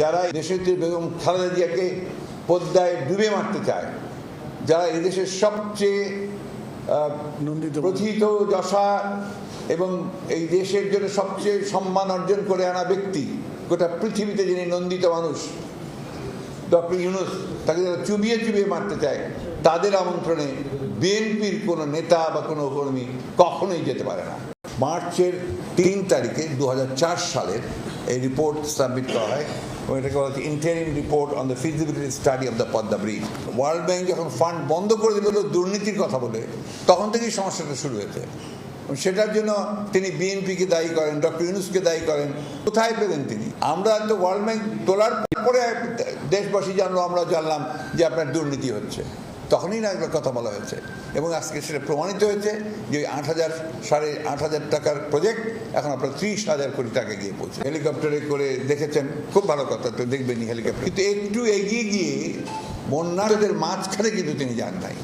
যারা দেশের বেগম খালেদা জিয়াকে পদ্মায় ডুবে মারতে চায় যারা এদেশের সবচেয়ে প্রথিত যশা এবং এই দেশের জন্য সবচেয়ে সম্মান অর্জন করে আনা ব্যক্তি গোটা পৃথিবীতে যিনি নন্দিত মানুষ ডক্টর ইউনুস তাকে যারা চুবিয়ে চুবিয়ে মারতে চায় তাদের আমন্ত্রণে বিএনপির কোনো নেতা বা কোনো কর্মী কখনোই যেতে পারে না। মার্চের তিন তারিখে দু হাজার চার সালের এই রিপোর্ট সাবমিট করা হয় এবং এটাকে বলা হচ্ছে interim report on the feasibility study of the Padma bridge World Bank যখন ফান্ড বন্ধ করে দিল দুর্নীতির কথা বলে, তখন থেকেই সমস্যাটা শুরু হয়েছে। সেটার জন্য তিনি বিএনপিকে দায়ী করেন ডক্টর ইউনুসকে দায়ী করেন, কোথায় পেলেন তিনি? আমরা তো ওয়ার্ল্ড ব্যাংক তোলার পরে দেশবাসী জানলো আমরা জানলাম যে আপনার দুর্নীতি হচ্ছে। তখনই না এগুলো কথা বলা হয়েছে। এবং আজকে সেটা প্রমাণিত হয়েছে যে ওই আট হাজার, সাড়ে আট হাজার টাকার প্রজেক্ট এখন আপনার ত্রিশ হাজার কোটি টাকা গিয়ে পৌঁছে হেলিকপ্টারে করে দেখেছেন, খুব ভালো কথা, তো দেখবেনি হেলিকপ্টার। কিন্তু একটু এগিয়ে গিয়ে বন্যাদের মাঝখানে কিন্তু তিনি যান নাই।